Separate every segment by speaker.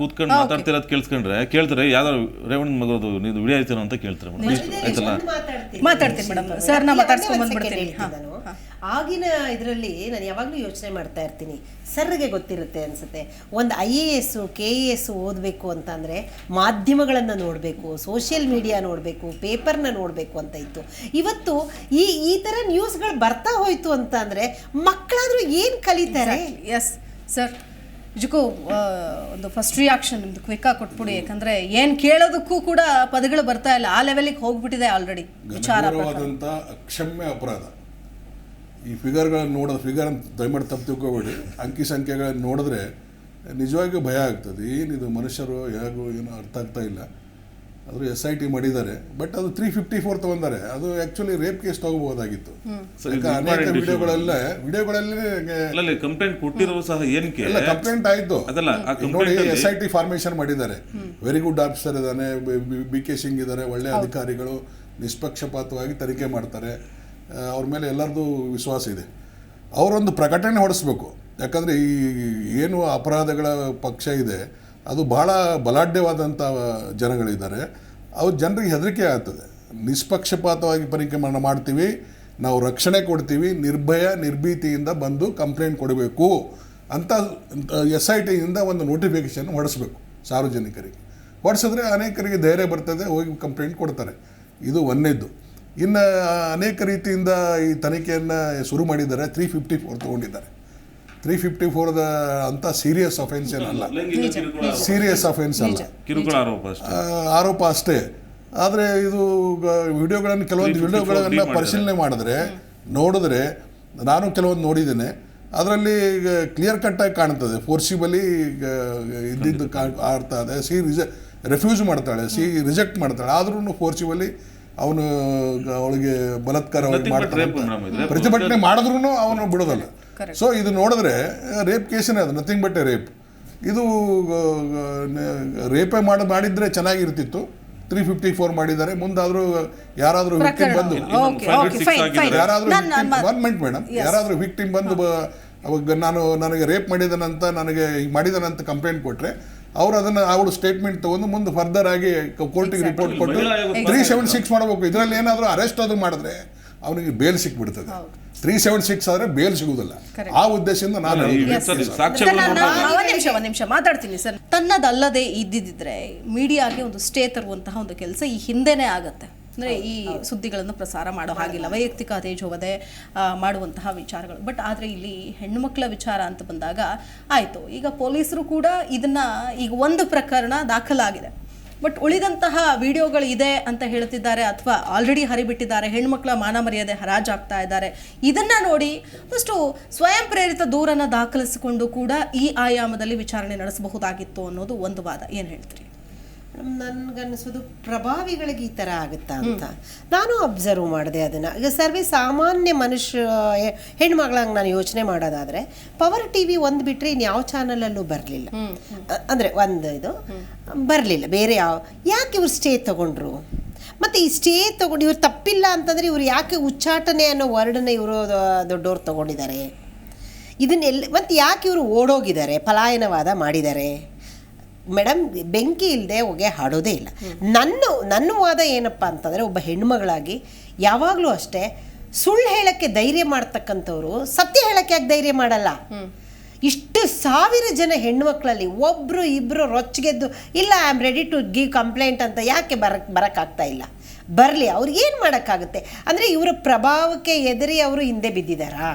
Speaker 1: ಕೂತ್ಕೊಂಡು ಮಾತಾಡ್ತಿರೋದು ಕೇಳಿಸ್ಕೊಂಡ್ರೆ ಕೇಳ್ತಾರೆ ಯಾವ್ದಾರು ರೇವಣ್ಣ ಮಗದು ನೀವು ವಿಡಿಯೋ ಐತಿರೋ ಅಂತ ಕೇಳ್ತಾರೆ ಮೇಡಮ್. ಆಯ್ತಲ್ಲ?
Speaker 2: ಮಾತಾಡ್ತೀನಿ. ಮೇಡಮ್. ಸರ್ ನಾ ಮಾತಾಡ್ಸ್ಕೊಂಡ್ ಬಂದ್ಬಿಡ್ತೀನಿ. ಹಾ.
Speaker 3: ಆಗಿನ ಇದರಲ್ಲಿ ನಾನು ಯಾವಾಗಲೂ ಯೋಚನೆ ಮಾಡ್ತಾ ಇರ್ತೀನಿ. ಸರ್ಗೆ ಗೊತ್ತಿರುತ್ತೆ ಅನಿಸುತ್ತೆ. ಒಂದು I A S K A S ಓದಬೇಕು ಅಂತಂದರೆ ಮಾಧ್ಯಮಗಳನ್ನು ನೋಡಬೇಕು ಸೋಷಿಯಲ್ ಮೀಡಿಯಾ ನೋಡಬೇಕು ಪೇಪರ್ನ ನೋಡಬೇಕು ಅಂತ ಇತ್ತು. ಇವತ್ತು ಈ ಈ ಥರ ನ್ಯೂಸ್ಗಳು ಬರ್ತಾ ಹೋಯ್ತು ಅಂತ ಅಂದರೆ ಮಕ್ಕಳಾದರೂ ಏನು ಕಲಿತಾರೆ?
Speaker 2: ಎಸ್ ಸರ್ ನಿಜಕ್ಕೂ ಒಂದು ಫಸ್ಟ್ ರಿಯಾಕ್ಷನ್ ನಿಮ್ದು ಕ್ವಿಕ್ಕಾಗಿ ಕೊಟ್ಬಿಡಿ. ಯಾಕಂದ್ರೆ ಏನು ಕೇಳೋದಕ್ಕೂ ಕೂಡ ಪದಗಳು ಬರ್ತಾ ಇಲ್ಲ. ಆ ಲೆವೆಲಿಗೆ ಹೋಗ್ಬಿಟ್ಟಿದೆ ಆಲ್ರೆಡಿ ವಿಚಾರ
Speaker 4: ಗಂಭೀರವಾದಂಥ ಅಕ್ಷಮ್ಯ ಅಪರಾಧ. ಈ ಫಿಗರ್ಗಳನ್ನು ನೋಡೋದು ಫಿಗರ್ ಅಂತ ದಯಮಾಡಿ ತಪ್ಪು ತಿಳ್ಕೊಬೇಡಿ. ಅಂಕಿ ಸಂಖ್ಯೆಗಳನ್ನು ನೋಡಿದ್ರೆ ನಿಜವಾಗಿಯೂ ಭಯ ಆಗ್ತದೆ. ಏನಿದು ಮನುಷ್ಯರು ಹೇಗೂ ಏನೋ ಅರ್ಥ ಆಗ್ತಾ ಇಲ್ಲ. ಆದರೂ ಎಸ್ ಐ ಟಿ ಮಾಡಿದ್ದಾರೆ ಬಟ್ ಅದು ತ್ರೀ ಫಿಫ್ಟಿ ಫೋರ್ ತಗೊಂಡಾರೆ. ಅದು ಆಕ್ಚುಲಿ ರೇಪ್ ಕೇಸ್ ತಗೋಬಹುದಾಗಿತ್ತು. ಅನೇಕ ವಿಡಿಯೋಗಳಲ್ಲೇ ವಿಡಿಯೋಗಳಲ್ಲಿ
Speaker 1: ಕಂಪ್ಲೇಂಟ್ ಕೊಟ್ಟಿರೋ ಸಹ ಏನಕ್ಕೆ?
Speaker 4: ಇಲ್ಲ ಕಂಪ್ಲೇಂಟ್ ಆಯ್ತು.
Speaker 1: ಅದಲ್ಲ, ಆ
Speaker 4: ಈಗ ನೋಡಿ ಎಸ್ ಐ ಟಿ ಫಾರ್ಮೇಶನ್ ಮಾಡಿದ್ದಾರೆ. ವೆರಿ ಗುಡ್ ಆಫೀಸರ್ ಇದ್ದಾನೆ ಬಿ ಕೆ ಸಿಂಗ್ ಇದ್ದಾರೆ ಒಳ್ಳೆ ಅಧಿಕಾರಿಗಳು ನಿಷ್ಪಕ್ಷಪಾತವಾಗಿ ತನಿಖೆ ಮಾಡ್ತಾರೆ. ಅವ್ರ ಮೇಲೆ ಎಲ್ಲರದು ವಿಶ್ವಾಸ ಇದೆ. ಅವರೊಂದು ಪ್ರಕಟಣೆ ಹೊಡಿಸ್ಬೇಕು. ಯಾಕಂದ್ರೆ ಈ ಏನು ಅಪರಾಧಗಳ ಪಕ್ಷ ಇದೆ ಅದು ಬಹಳ ಬಲಾಢ್ಯವಾದಂಥ ಜನಗಳಿದ್ದಾರೆ. ಅವ್ರ ಜನರಿಗೆ ಹೆದರಿಕೆ ಆಗ್ತದೆ. ನಿಷ್ಪಕ್ಷಪಾತವಾಗಿ ಪರಿಕ್ರಮಣ ಮಾಡ- ಮಾಡ್ತೀವಿ, ನಾವು ರಕ್ಷಣೆ ಕೊಡ್ತೀವಿ, ನಿರ್ಭಯ, ನಿರ್ಭೀತಿಯಿಂದ ಬಂದು ಕಂಪ್ಲೇಂಟ್ ಕೊಡಬೇಕು ಅಂತ ಎಸ್ ಐ ಟಿಯಿಂದ ಒಂದು ನೋಟಿಫಿಕೇಶನ್ ಹೊಡಿಸ್ಬೇಕು ಸಾರ್ವಜನಿಕರಿಗೆ. ಹೊಡಿಸಿದ್ರೆ ಅನೇಕರಿಗೆ ಧೈರ್ಯ ಬರ್ತದೆ, ಹೋಗಿ ಕಂಪ್ಲೇಂಟ್ ಕೊಡ್ತಾರೆ. ಇದು ಒಂದೇದ್ದು. ಇನ್ನು ಅನೇಕ ರೀತಿಯಿಂದ ಈ ತನಿಖೆಯನ್ನು ಶುರು ಮಾಡಿದ್ದಾರೆ ತ್ರೀ ಫಿಫ್ಟಿ ಫೋರ್ ತೊಗೊಂಡಿದ್ದಾರೆ. ತ್ರೀ ಫಿಫ್ಟಿ ಫೋರ್ದ ಅಂತ ಸೀರಿಯಸ್ ಅಫೆನ್ಸ್ ಏನಲ್ಲ ಸೀರಿಯಸ್ ಅಫೆನ್ಸ್ ಅಲ್ಲ.
Speaker 1: ಕಿರುಕುಳ ಆರೋಪ ಅಷ್ಟೇ.
Speaker 4: ಆರೋಪ ಅಷ್ಟೇ. ಆದರೆ ಇದು ಗ- ವಿಡಿಯೋಗಳನ್ನು ಕೆಲವೊಂದು
Speaker 1: 354
Speaker 4: ವಿಡಿಯೋಗಳನ್ನು ಪರಿಶೀಲನೆ ಮಾಡಿದ್ರೆ ನೋಡಿದ್ರೆ ನಾನು ಕೆಲವೊಂದು ನೋಡಿದ್ದೇನೆ. ಅದರಲ್ಲಿ ಕ್ಲಿಯರ್ ಕಟ್ ಆಗಿ ಕಾಣ್ತದೆ. ಫೋರ್ಸಿಬಲಿ ಇದ್ದಿದ್ದು ಆಡ್ತಾ ಇದೆ ಸಿ ರಿಜೆ ರೆಫ್ಯೂಸ್ ಮಾಡ್ತಾಳೆ. ಸಿ ರಿಜೆಕ್ಟ್ ಮಾಡ್ತಾಳೆ. ಆದ್ರೂ ಫೋರ್ಸಿಬಲಿ ಅವನು ಅವಳಿಗೆ
Speaker 1: ಬಲತ್ಕಾರ
Speaker 4: ಪ್ರತಿಭಟನೆ ಮಾಡಿದ್ರು ಅವನು ಬಿಡೋದಲ್ಲ. ಸೊ ಇದು ನೋಡಿದ್ರೆ ರೇಪ್ ಕೇಸನೇ ಅದು ನಥಿಂಗ್ ಬಟ್ ಎ ರೇಪ್ ಇದು ರೇಪೇ ಮಾಡಿ ಮಾಡಿದ್ರೆ ಚೆನ್ನಾಗಿರ್ತಿತ್ತು. ತ್ರೀ ಫಿಫ್ಟಿ ಫೋರ್ ಮಾಡಿದ್ದಾರೆ. ಮುಂದಾದ್ರೂ ಯಾರಾದರೂ ವಿಕ್ಟಿಮ್ ಬಂದು ಯಾರಾದರೂ ಒನ್ ಮಿನಿಟ್ ಮೇಡಮ್ ಯಾರಾದರೂ ವಿಕ್ಟಿಮ್ ಬಂದು ಅವಾಗ ನಾನು ನನಗೆ ರೇಪ್ ಮಾಡಿದನಂತ ನನಗೆ ಈಗ ಮಾಡಿದನಂತ ಕಂಪ್ಲೇಂಟ್ ಕೊಟ್ಟರೆ ಅವ್ರು ಅದನ್ನು ಅವಳು ಸ್ಟೇಟ್ಮೆಂಟ್ ತಗೊಂಡು ಮುಂದೆ ಫರ್ದರ್ ಆಗಿ ಕೋರ್ಟಿಗೆ ರಿಪೋರ್ಟ್ ಕೊಟ್ಟು ತ್ರೀ ಸೆವೆನ್ ಸಿಕ್ಸ್ ಮಾಡಬೇಕು. ಇದರಲ್ಲಿ ಏನಾದರೂ ಅರೆಸ್ಟ್ ಅದು ಮಾಡಿದ್ರೆ ಅವನಿಗೆ ಬೇಲ್ ಸಿಕ್ಬಿಡ್ತದೆ. ತ್ರೀ ಸೆವೆನ್ ಸಿಕ್ಸ್ ಆದರೆ ಬೇಲ್ ಸಿಗುವುದಿಲ್ಲ. ಆ ಉದ್ದೇಶದಿಂದ ನಾನು
Speaker 2: ನಿಮಿಷ ಒಂದ್ ನಿಮಿಷ ಮಾತಾಡ್ತೀನಿ ಸರ್. ತನ್ನದಲ್ಲದೆ ಇದ್ದಿದ್ರೆ ಮೀಡಿಯಾಗೆ ಒಂದು ಸ್ಟೇ ತರುವಂತಹ ಒಂದು ಕೆಲಸ ಈ ಹಿಂದೆನೇ ಆಗತ್ತೆ. ಅಂದ್ರೆ ಈ ಸುದ್ದಿಗಳನ್ನು ಪ್ರಸಾರ ಮಾಡೋ ಹಾಗಿಲ್ಲ. ವೈಯಕ್ತಿಕ ತೇಜೋವದೆ ಮಾಡುವಂತಹ ವಿಚಾರಗಳು. ಬಟ್ ಆದ್ರೆ ಇಲ್ಲಿ ಹೆಣ್ಣುಮಕ್ಳ ವಿಚಾರ ಅಂತ ಬಂದಾಗ ಆಯ್ತು. ಈಗ ಪೊಲೀಸರು ಕೂಡ ಇದನ್ನ ಈಗ ಒಂದು ಪ್ರಕರಣ ದಾಖಲಾಗಿದೆ. ಬಟ್ ಉಳಿದಂತಹ ವಿಡಿಯೋಗಳು ಇದೆ ಅಂತ ಹೇಳ್ತಿದ್ದಾರೆ ಅಥವಾ ಆಲ್ರೆಡಿ ಹರಿಬಿಟ್ಟಿದ್ದಾರೆ. ಹೆಣ್ಮಕ್ಳ ಮಾನ ಮರ್ಯಾದೆ ಹರಾಜಾಗ್ತಾ ಇದ್ದಾರೆ. ಇದನ್ನ ನೋಡಿ ಫಸ್ಟು ಸ್ವಯಂ ಪ್ರೇರಿತ ದೂರನ್ನು ದಾಖಲಿಸಿಕೊಂಡು ಕೂಡ ಈ ಆಯಾಮದಲ್ಲಿ ವಿಚಾರಣೆ ನಡೆಸಬಹುದಾಗಿತ್ತು ಅನ್ನೋದು ಒಂದು ವಾದ. ಏನು ಹೇಳ್ತೀರಿ?
Speaker 3: ನನ್ಗನ್ನಿಸೋದು ಪ್ರಭಾವಿಗಳಿಗೆ ಈ ಥರ ಆಗುತ್ತಾ ಅಂತ. ನಾನು ಅಬ್ಸರ್ವ್ ಮಾಡಿದೆ ಅದನ್ನು. ಈಗ ಸರ್ವೇ ಸಾಮಾನ್ಯ ಮನುಷ್ಯ ಹೆಣ್ಮಗಳಂಗೆ ನಾನು ಯೋಚನೆ ಮಾಡೋದಾದರೆ ಪವರ್ ಟಿ ವಿ ಒಂದು ಬಿಟ್ಟರೆ ಇನ್ನು ಯಾವ ಚಾನಲಲ್ಲೂ ಬರಲಿಲ್ಲ. ಅಂದರೆ ಒಂದು ಇದು ಬರಲಿಲ್ಲ. ಬೇರೆ ಯಾವ ಯಾಕೆ ಇವ್ರು ಸ್ಟೇ ತಗೊಂಡ್ರು? ಮತ್ತು ಈ ಸ್ಟೇ ತಗೊಂಡು ಇವ್ರು ತಪ್ಪಿಲ್ಲ ಅಂತಂದರೆ ಇವ್ರು ಯಾಕೆ ಉಚ್ಚಾಟನೆ ಅನ್ನೋ ವರ್ಡನ್ನ ಇವರು ದೊಡ್ಡವ್ರು ತಗೊಂಡಿದ್ದಾರೆ? ಇದನ್ನೆಲ್ಲ ಮತ್ತು ಯಾಕೆ ಇವರು ಓಡೋಗಿದ್ದಾರೆ ಪಲಾಯನವಾದ ಮಾಡಿದ್ದಾರೆ? ಮೇಡಮ್ ಬೆಂಕಿ ಇಲ್ಲದೆ ಹೊಗೆ ಹಾಡೋದೇ ಇಲ್ಲ. ನನ್ನ ನನ್ನ ವಾದ ಏನಪ್ಪ ಅಂತಂದರೆ ಒಬ್ಬ ಹೆಣ್ಮಗಳಾಗಿ ಯಾವಾಗಲೂ ಅಷ್ಟೇ ಸುಳ್ಳು ಹೇಳಕ್ಕೆ ಧೈರ್ಯ ಮಾಡ್ತಕ್ಕಂಥವ್ರು ಸತ್ಯ ಹೇಳಕ್ಕೆ ಯಾಕೆ ಧೈರ್ಯ ಮಾಡಲ್ಲ? ಇಷ್ಟು ಸಾವಿರ ಜನ ಹೆಣ್ಮಕ್ಳಲ್ಲಿ ಒಬ್ಬರು ಇಬ್ಬರು ರೊಚ್ಚಿಗೆದ್ದು ಇಲ್ಲ I am ready to give complaint ಅಂತ ಯಾಕೆ ಬರಕ್ಕೆ ಬರೋಕ್ಕಾಗ್ತಾ ಇಲ್ಲ? ಬರಲಿ ಅವ್ರಿಗೆ ಏನು ಮಾಡೋಕ್ಕಾಗುತ್ತೆ? ಅಂದರೆ ಇವರ ಪ್ರಭಾವಕ್ಕೆ ಎದುರಿ ಅವರು ಹಿಂದೆ ಬಿದ್ದಿದ್ದಾರಾ?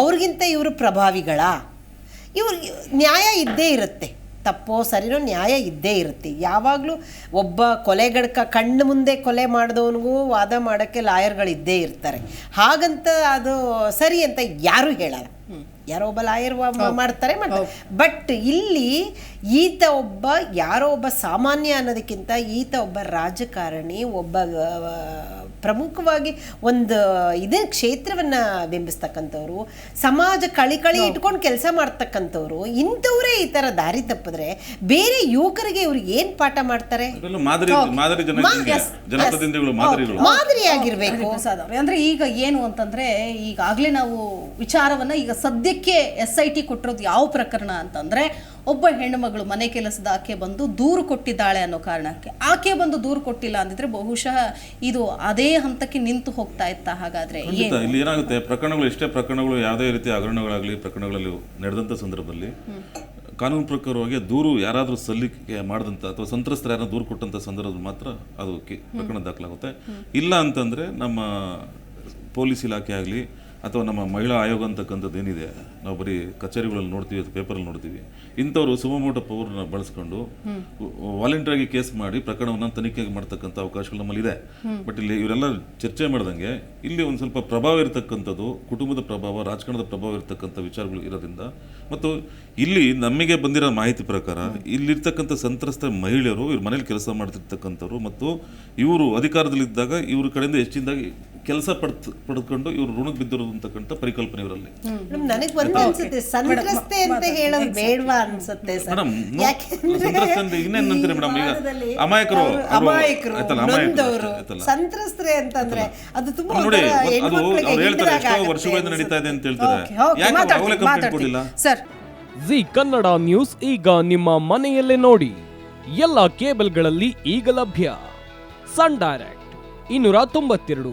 Speaker 3: ಅವ್ರಿಗಿಂತ ಇವರು ಪ್ರಭಾವಿಗಳಾ? ಇವ್ರು ನ್ಯಾಯ ಇದ್ದೇ ಇರುತ್ತೆ. ತಪ್ಪೋ ಸರಿನೋ ನ್ಯಾಯ ಇದ್ದೇ ಇರುತ್ತೆ. ಯಾವಾಗಲೂ ಒಬ್ಬ ಕೊಲೆಗಡ್ಕ ಕಣ್ಣು ಮುಂದೆ ಕೊಲೆ ಮಾಡಿದವನಿಗೂ ವಾದ ಮಾಡೋಕ್ಕೆ ಲಾಯರ್ಗಳು ಇದ್ದೇ ಇರ್ತಾರೆ. ಹಾಗಂತ ಅದು ಸರಿ ಅಂತ ಯಾರೂ ಹೇಳಲ್ಲ. ಯಾರೋ ಒಬ್ಬ ಲಾಯರ್ ಮಾಡ್ತಾರೆ ಮಾಡ್ತಾರೆ. ಬಟ್ ಇಲ್ಲಿ ಈತ ಒಬ್ಬ ಯಾರೋ ಒಬ್ಬ ಸಾಮಾನ್ಯ ಅನ್ನೋದಕ್ಕಿಂತ ಈತ ಒಬ್ಬ ರಾಜಕಾರಣಿ ಒಬ್ಬ ಪ್ರಮುಖವಾಗಿ ಒಂದು ಇದೇ ಕ್ಷೇತ್ರವನ್ನ ಬಿಂಬಿಸ್ತಕ್ಕಂಥವ್ರು ಸಮಾಜ ಕಳಿ ಕಳಿ ಇಟ್ಕೊಂಡು ಕೆಲಸ ಮಾಡ್ತಕ್ಕಂಥವ್ರು ಇಂಥವರೇ ಈ ಥರ ದಾರಿ ತಪ್ಪಿದ್ರೆ ಬೇರೆ ಯುವಕರಿಗೆ ಇವ್ರಿಗೆ ಏನು ಪಾಠ ಮಾಡ್ತಾರೆ? ಮಾದರಿಯಾಗಿರ್ಬೇಕು
Speaker 2: ಅಂದ್ರೆ ಈಗ ಏನು ಅಂತಂದ್ರೆ ಈಗಾಗಲೇ ನಾವು ವಿಚಾರವನ್ನ ಈಗ ಸದ್ಯಕ್ಕೆ ಎಸ್ ಐ ಟಿ ಕೊಟ್ಟಿರೋದು ಯಾವ ಪ್ರಕರಣ ಅಂತಂದ್ರೆ ಒಬ್ಬ ಹೆಣ್ಣುಮಗಳು ಮನೆ ಕೆಲಸದ ಆಕೆ ಬಂದು ದೂರು ಕೊಟ್ಟಿದ್ದಾಳೆ ಅನ್ನೋ ಕಾರಣಕ್ಕೆ. ಆಕೆ ಬಂದು ದೂರು ಕೊಟ್ಟಿಲ್ಲ ಅಂದಿದ್ರೆ ಬಹುಶಃ ಇದು ಅದೇ ಹಂತಕ್ಕೆ ನಿಂತು ಹೋಗ್ತಾ ಇತ್ತ ಹಾಗಾದ್ರೆ
Speaker 1: ಇಲ್ಲಿ ಏನಾಗುತ್ತೆ ಪ್ರಕರಣಗಳು ಎಷ್ಟೇ ಪ್ರಕರಣಗಳು ಯಾವುದೇ ರೀತಿಯ ಹಗರಣಗಳಾಗಲಿ ಪ್ರಕರಣಗಳಲ್ಲಿ ನಡೆದಂತ ಸಂದರ್ಭದಲ್ಲಿ ಕಾನೂನು ಪ್ರಕಾರವಾಗಿ ದೂರು ಯಾರಾದರೂ ಸಲ್ಲಿಕೆ ಮಾಡಿದಂಥ ಅಥವಾ ಸಂತ್ರಸ್ತರ ಯಾರನ್ನ ದೂರು ಕೊಟ್ಟಂಥ ಸಂದರ್ಭದಲ್ಲಿ ಮಾತ್ರ ಅದು ಪ್ರಕರಣ ದಾಖಲಾಗುತ್ತೆ. ಇಲ್ಲ ಅಂತಂದರೆ ನಮ್ಮ ಪೊಲೀಸ್ ಇಲಾಖೆ ಆಗಲಿ ಅಥವಾ ನಮ್ಮ ಮಹಿಳಾ ಆಯೋಗ ಅಂತಕ್ಕಂಥದ್ದು ಏನಿದೆ? ನಾವು ಬರೀ ಕಚೇರಿಗಳಲ್ಲಿ ನೋಡ್ತೀವಿ ಅಥವಾ ಪೇಪರಲ್ಲಿ ನೋಡ್ತೀವಿ. ಇಂಥವ್ರು ಸುಮಮೋಟ ಪವರ್ನ ಬಳಸ್ಕೊಂಡು ವಾಲಂಟಿಯರಾಗಿ ಕೇಸ್ ಮಾಡಿ ಪ್ರಕರಣವನ್ನು ತನಿಖೆ ಮಾಡ್ತಕ್ಕಂಥ ಅವಕಾಶಗಳು ನಮ್ಮಲ್ಲಿ ಇದೆ ಬಟ್ ಇಲ್ಲಿ ಇವರೆಲ್ಲ ಚರ್ಚೆ ಮಾಡ್ದಂಗೆ ಇಲ್ಲಿ ಒಂದು ಸ್ವಲ್ಪ ಪ್ರಭಾವ ಇರತಕ್ಕಂಥದ್ದು ಕುಟುಂಬದ ಪ್ರಭಾವ ರಾಜಕಾರಣದ ಪ್ರಭಾವ ಇರತಕ್ಕಂಥ ವಿಚಾರಗಳು ಇರೋದ್ರಿಂದ. ಮತ್ತು ಇಲ್ಲಿ ನಮಗೆ ಬಂದಿರೋ ಮಾಹಿತಿ ಪ್ರಕಾರ ಇಲ್ಲಿರ್ತಕ್ಕಂಥ ಸಂತ್ರಸ್ತ ಮಹಿಳೆಯರು ಇವ್ರ ಮನೇಲಿ ಕೆಲಸ ಮಾಡ್ತಿರ್ತಕ್ಕಂಥವ್ರು ಮತ್ತು ಇವರು ಅಧಿಕಾರದಲ್ಲಿದ್ದಾಗ ಇವ್ರ ಕಡೆಯಿಂದ ಹೆಚ್ಚಿನದಾಗಿ ಕೆಲಸ ಪಡ್ತ್ ಪಡೆದುಕೊಂಡು ಇವರು ಋಣಕ್ಕೆ ಬಿದ್ದಿರೋದು ಅಂತಕ್ಕಂಥ ಪರಿಕಲ್ಪನೆ ಇವರಲ್ಲಿ.
Speaker 3: ನನಗೆ ಒಂದು ಅನ್ಸುತ್ತೆ. ಸಂತ್ರಸ್ತೆ ಅಂತ ಹೇಳೋದು ಬೇಡವಾ ಅನ್ಸುತ್ತೆ ಸರ್.
Speaker 1: ಮೇಡಮ್ ಸಂತ್ರಸ್ತೆ ಈಗ ಅಮಾಯಕರು.
Speaker 3: ಸಂತ್ರಸ್ತರೆ ಅಂತಂದ್ರೆ ಅದು ತುಂಬಾ
Speaker 1: ನೋಡಿ ಅದು
Speaker 3: ಹೆಣ್ಮಕ್ಳಿಗೆ
Speaker 1: ಅವ್ರು ಹೇಳ್ತಾರೆ ಎಷ್ಟೋ ವರ್ಷಗಳಿಂದ ನಡೀತಾ ಇದೆ ಅಂತ ಹೇಳ್ತಾರೆ.
Speaker 2: ಓಕೆ ಓಕೆ
Speaker 1: ಯಾಕೆ ಅವಲೇ ಕಂಪ್ಲೇಂಟ್ ಕೊಡಿಲ್ಲ
Speaker 2: ಸರ್.
Speaker 5: ಜಿ ಕನ್ನಡ ನ್ಯೂಸ್ ಈಗ ನಿಮ್ಮ ಮನೆಯಲ್ಲೇ ನೋಡಿ. ಎಲ್ಲ ಕೇಬಲ್ಗಳಲ್ಲಿ ಈಗ ಲಭ್ಯ. ಸನ್ ಡೈರೆಕ್ಟ್ ಇನ್ನೂರ ತೊಂಬತ್ತೆರಡು.